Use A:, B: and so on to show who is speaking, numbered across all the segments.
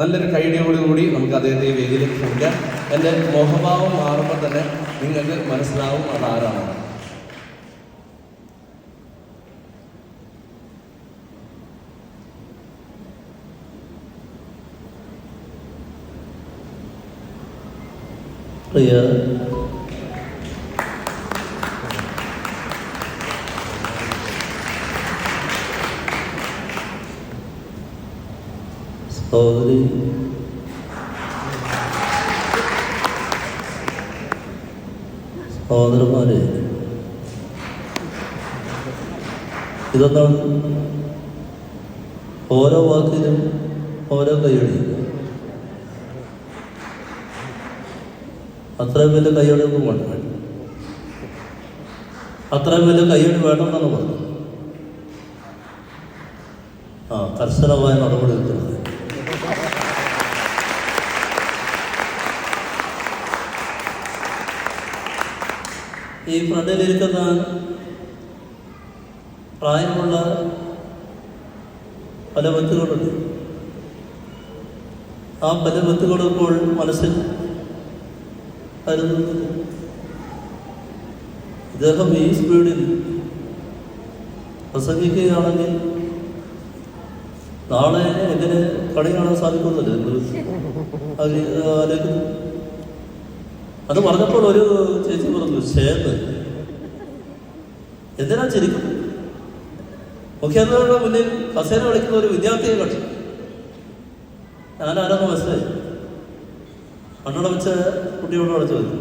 A: നല്ലൊരു കൈഡിയോടുകൂടി നമുക്ക് അദ്ദേഹത്തെ ഈ വേദിയിലേക്ക് ക്ഷണിക്കാം. എന്റെ മോഹഭാവം മാറുമ്പോൾ തന്നെ നിങ്ങൾക്ക് മനസ്സിലാവും അത് ആരാണ്.
B: പ്രിയ സഹോദരി സഹോദരന്മാരെ ഇതൊന്നാണ് ഓരോ വാക്കിലും ഓരോ കൈയടി അത്രയും വലിയ കൈയടിയൊന്നും വേണ്ട. അത്രയും വലിയ കൈയടി വേണമെന്നാണ് പറഞ്ഞത്. ആ കർശനമായ നടപടി എടുക്കുന്നത്. ഈ ഫ്രണ്ടിലിരിക്കുന്ന പ്രായമുള്ള പല വ്യക്തികളുണ്ട്. ആ പല വ്യക്തികളും ഇപ്പോൾ മനസ്സിൽ കരുതുന്നത് ഇദ്ദേഹം ഈ സ്പീഡിൽ പ്രസംഗിക്കുകയാണെങ്കിൽ നാളെ എങ്ങനെ കളി കാണാൻ സാധിക്കുന്നില്ല ആലോചിക്കുന്നു അത് പറഞ്ഞപ്പോൾ ഒരു ചേച്ചി പറഞ്ഞു ശേന്ന് എന്തിനാ ചിരിക്കും? മുഖ്യമന്ത്രിയുടെ മുന്നിൽ കസേര വിളിക്കുന്ന ഒരു വിദ്യാർത്ഥിയെ കണ്ടു. ഞാൻ ആരാന്ന് മനസ്സിലായി? കണ്ണട വെച്ച കുട്ടിയോട് അടച്ചു വന്നു.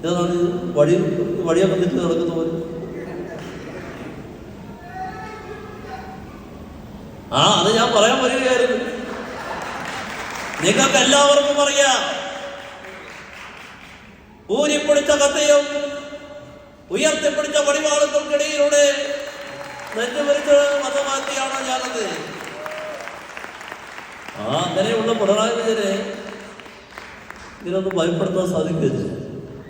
B: ഇതാണ് വഴി വഴിയെ ബന്ധിച്ച് നടക്കുന്ന പോലെ. ആ അത് ഞാൻ പറയാൻ വരികയായിരുന്നു. നിങ്ങൾക്ക് എല്ലാവർക്കും അറിയാം ഊരിപ്പിടിച്ച കത്തയും ഉയർത്തിപ്പിടിച്ച പടിവാളുകൾക്കിടയിലൂടെ നെഞ്ചുമരിച്ച് മതമാക്കിയാണ് ഞാനത്. ആ അങ്ങനെയുള്ള പിണറായി വിജയനെ ഇതിനൊന്നും ഭയപ്പെടുത്താൻ സാധിക്കില്ല